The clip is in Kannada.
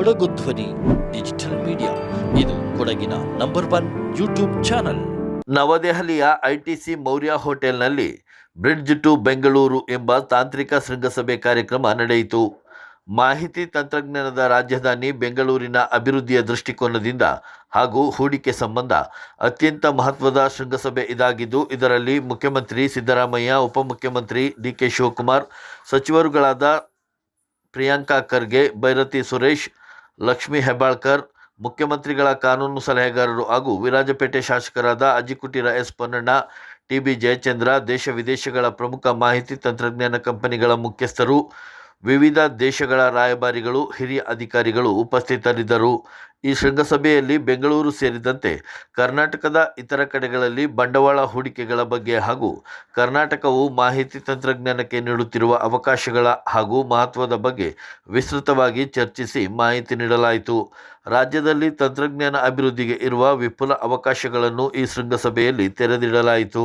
ಕೊಡಗು ಧ್ವನಿ, ಡಿಜಿಟಲ್ ಮೀಡಿಯಾ. ಇದು ಕೊಡಗಿನ ನಂಬರ್ ಒನ್ ಯೂಟ್ಯೂಬ್ ಚಾನಲ್. ನವದೆಹಲಿಯ ಐಟಿಸಿ ಮೌರ್ಯ ಹೋಟೆಲ್ನಲ್ಲಿ ಬ್ರಿಡ್ಜ್ ಟು ಬೆಂಗಳೂರು ಎಂಬ ತಾಂತ್ರಿಕ ಶೃಂಗಸಭೆ ಕಾರ್ಯಕ್ರಮ ನಡೆಯಿತು. ಮಾಹಿತಿ ತಂತ್ರಜ್ಞಾನದ ರಾಜಧಾನಿ ಬೆಂಗಳೂರಿನ ಅಭಿವೃದ್ಧಿಯ ದೃಷ್ಟಿಕೋನದಿಂದ ಹಾಗೂ ಹೂಡಿಕೆ ಸಂಬಂಧ ಅತ್ಯಂತ ಮಹತ್ವದ ಶೃಂಗಸಭೆ ಇದಾಗಿದ್ದು, ಇದರಲ್ಲಿ ಮುಖ್ಯಮಂತ್ರಿ ಸಿದ್ದರಾಮಯ್ಯ, ಉಪಮುಖ್ಯಮಂತ್ರಿ ಡಿ ಕೆ ಶಿವಕುಮಾರ್, ಸಚಿವರುಗಳಾದ ಪ್ರಿಯಾಂಕಾ ಖರ್ಗೆ, ಭೈರತಿ ಸುರೇಶ್ ಲಕ್ಷ್ಮೀ ಹೆಬ್ಬಾಳ್ಕರ್, ಮುಖ್ಯಮಂತ್ರಿಗಳ ಕಾನೂನು ಸಲಹೆಗಾರರು ಹಾಗೂ ವಿರಾಜಪೇಟೆ ಶಾಸಕರಾದ Ajjikuttira S Ponnanna, T B Jayachandra, ದೇಶ ವಿದೇಶಗಳ ಪ್ರಮುಖ ಮಾಹಿತಿ ತಂತ್ರಜ್ಞಾನ ಕಂಪನಿಗಳ ಮುಖ್ಯಸ್ಥರು ವಿವಿಧ ದೇಶಗಳ ರಾಯಭಾರಿಗಳು, ಹಿರಿಯ ಅಧಿಕಾರಿಗಳು ಉಪಸ್ಥಿತರಿದ್ದರು. ಈ ಶೃಂಗಸಭೆಯಲ್ಲಿ ಬೆಂಗಳೂರು ಸೇರಿದಂತೆ ಕರ್ನಾಟಕದ ಇತರ ಕಡೆಗಳಲ್ಲಿ ಬಂಡವಾಳ ಹೂಡಿಕೆಗಳ ಬಗ್ಗೆ ಹಾಗೂ ಕರ್ನಾಟಕವು ಮಾಹಿತಿ ತಂತ್ರಜ್ಞಾನಕ್ಕೆ ನೀಡುತ್ತಿರುವ ಅವಕಾಶಗಳ ಹಾಗೂ ಮಹತ್ವದ ಬಗ್ಗೆ ವಿಸ್ತೃತವಾಗಿ ಚರ್ಚಿಸಿ ಮಾಹಿತಿ ನೀಡಲಾಯಿತು. ರಾಜ್ಯದಲ್ಲಿ ತಂತ್ರಜ್ಞಾನ ಅಭಿವೃದ್ಧಿಗೆ ಇರುವ ವಿಪುಲ ಅವಕಾಶಗಳನ್ನು ಈ ಶೃಂಗಸಭೆಯಲ್ಲಿ ತೆರೆದಿಡಲಾಯಿತು.